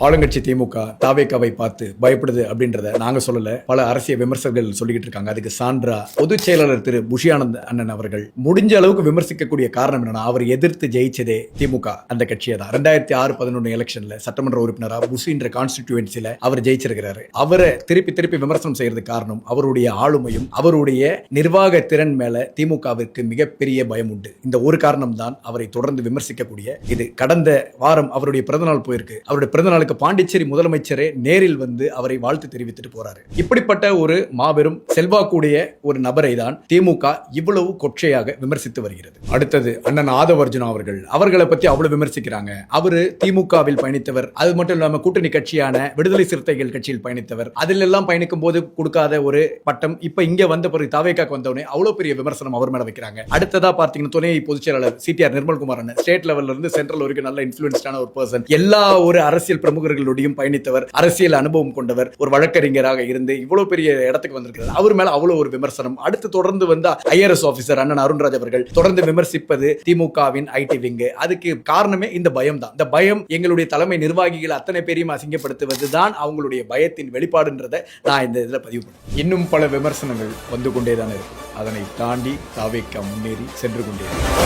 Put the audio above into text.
ஆளுங்கட்சி திமுக தாவேக்காவை பார்த்து பயப்படுது அப்படின்றத நாங்க சொல்லல. பல அரசியல் விமர்சகர்கள் சொல்லிக்கிட்டு இருக்காங்க. அதுக்கு சான்றா பொதுச் செயலாளர் திரு. புஷியானந்த் அண்ணன் அவர்கள். முடிஞ்ச அளவுக்கு விமர்சிக்கக்கூடிய காரணம் என்னன்னா அவர் எதிர்த்து ஜெயிச்சதே திமுக. அந்த கட்சியை தான். ரெண்டாயிரத்தி ஆறு பதினொன்று எலெக்ஷன்ல சட்டமன்ற உறுப்பினராக புஷின்ற கான்ஸ்டிடியூன்சில அவர் ஜெயிச்சிருக்கிறாரு. அவரை திருப்பி திருப்பி விமர்சனம் செய்யறது காரணம் அவருடைய ஆளுமையும் அவருடைய நிர்வாக திறன் மேல திமுகவிற்கு மிகப்பெரிய பயம் உண்டு. இந்த ஒரு காரணம் தான் அவரை தொடர்ந்து விமர்சிக்கக்கூடிய இது. கடந்த வாரம் அவருடைய பிறந்தநாள் போயிருக்கு. அவருடைய பிறந்தநாளுக்கு பாண்டிச்சேரி முதலமைச்சரே நேரில் வந்து அவரை வாழ்த்து தெரிவித்துட்டு போறாரு. இப்படிப்பட்ட ஒரு மாபெரும் செல்வாக்குடைய ஒரு நபரை தான் திமுக இவ்வளவு கொச்சையாக விமர்சித்து வருகிறது. அடுத்தது அண்ணன் ஆதவர்ஜுனா அவர்கள். அவர்களை பத்தி அவ்வளவு விமர்சிக்கிறாங்க. அவரு திமுகவில் பயணித்தவர். அது மட்டும் இல்லாம கூட்டணி கட்சியான விடுதலை சிறுத்தைகள் கட்சியில் பயணித்தவர். அதில் எல்லாம் பயணிக்கும் போது கொடுக்காத ஒரு பட்டம் இப்ப இங்க வந்த பிறகு தாவேக்காக்கு வந்தவொடனே அவ்வளவு பெரிய விமர்சனம் அவர் மேல வைக்கிறாங்க. அடுத்ததா பார்த்தீங்கன்னா துணை பொதுச் செயலாளர் சிடிஆர் நிர்மல்குமார் ஸ்டேட் லெவல்ல இருந்து சென்ட்ரல் வரைக்கும் நல்ல இன்ஃபுளுன்ஸ்டான ஒரு பர்சன் எல்லா ஒரு அரசியல் பிரமுகர்களுடையும் பயணித்தவர். அரசியல் அனுபவம் கொண்டவர். ஒரு வழக்கறிஞராக இருந்து இவ்வளவு பெரிய இடத்துக்கு வந்திருக்கிறார். அவர் மேல அவ்வளவு ஒரு விமர்சனம். அடுத்து தொடர்ந்து வந்த ஐஆர்எஸ் ஆஃபீஸர் அண்ணன் அருண்ராஜ் அவர்கள் தொடர்ந்து விமர்சிப்பது திமுகவின் ஐடி விங்கு. அதுக்கு காரணமே இந்த பயம் தான் இந்த பயம் எங்களுடைய தலைமை நிர்வாகிகள் அத்தனை பேரையும் அசிங்கப்படுத்துவது தான் அவங்களுடைய பயத்தின் வெளிப்பாடுன்றதை நான் இந்த இதில் பதிவு பண்ணேன். இன்னும் பல விமர்சனங்கள் வந்து கொண்டே தான் இருக்கும் அதனை தாண்டி தாவேக்கா முன்னேறி சென்று கொண்டே இருக்கும்.